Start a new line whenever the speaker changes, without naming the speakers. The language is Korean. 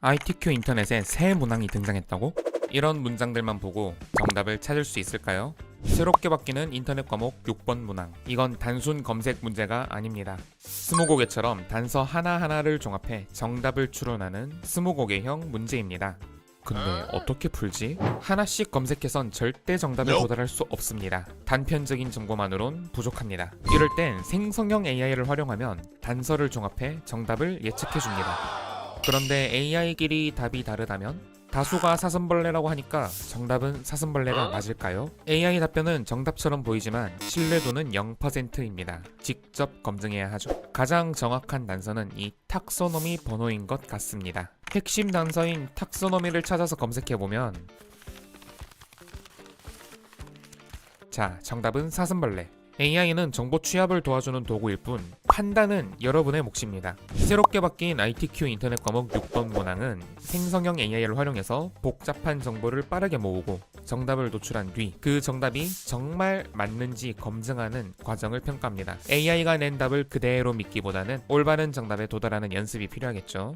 ITQ 인터넷에 새 문항이 등장했다고? 이런 문장들만 보고 정답을 찾을 수 있을까요? 새롭게 바뀌는 인터넷 과목 6번 문항. 이건 단순 검색 문제가 아닙니다. 스무고개처럼 단서 하나하나를 종합해 정답을 추론하는 스무고개형 문제입니다. 근데 어떻게 풀지? 하나씩 검색해선 절대 정답에 도달할 수 없습니다. 단편적인 정보만으론 부족합니다. 이럴 땐 생성형 AI를 활용하면 단서를 종합해 정답을 예측해 줍니다. 그런데 AI끼리 답이 다르다면? 다수가 사슴벌레라고 하니까 정답은 사슴벌레가 맞을까요? AI 답변은 정답처럼 보이지만 신뢰도는 0%입니다. 직접 검증해야 하죠. 가장 정확한 단서는 이 탁소노미 번호인 것 같습니다. 핵심 단서인 탁소노미를 찾아서 검색해보면 자, 정답은 사슴벌레. AI는 정보 취합을 도와주는 도구일 뿐 판단은 여러분의 몫입니다. 새롭게 바뀐 ITQ 인터넷 과목 6번 문항은 생성형 AI를 활용해서 복잡한 정보를 빠르게 모으고 정답을 도출한 뒤 그 정답이 정말 맞는지 검증하는 과정을 평가합니다. AI가 낸 답을 그대로 믿기보다는 올바른 정답에 도달하는 연습이 필요하겠죠.